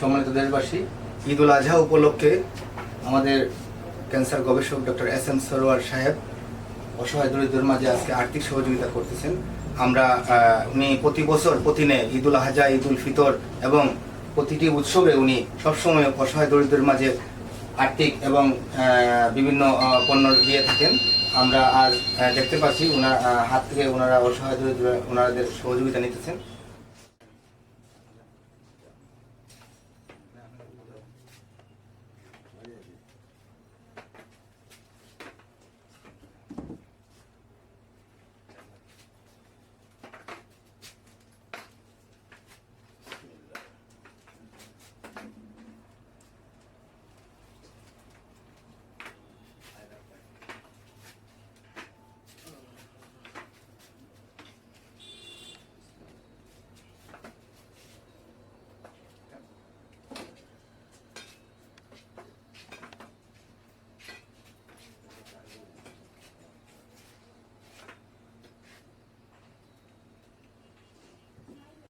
সম্মানিত দেশবাসী ঈদ উল আজহা উপলক্ষে আমাদের ক্যান্সার গবেষক ডক্টর এস এম সরোয়ার সাহেব অসহায় দরিদ্রের মাঝে আজকে আর্থিক সহযোগিতা করতেছেন। আমরা উনি প্রতি বছর প্রতিনে ঈদ উল আজহা ঈদ উল ফিতর এবং প্রতিটি উৎসবে উনি সবসময় অসহায় দরিদ্রের মাঝে আর্থিক এবং বিভিন্ন পণ্য দিয়ে থাকেন। আমরা আজ দেখতে পাচ্ছি ওনার হাত থেকে ওনারা অসহায় দরিদ্র ওনাদের সহযোগিতা নিতেছেন।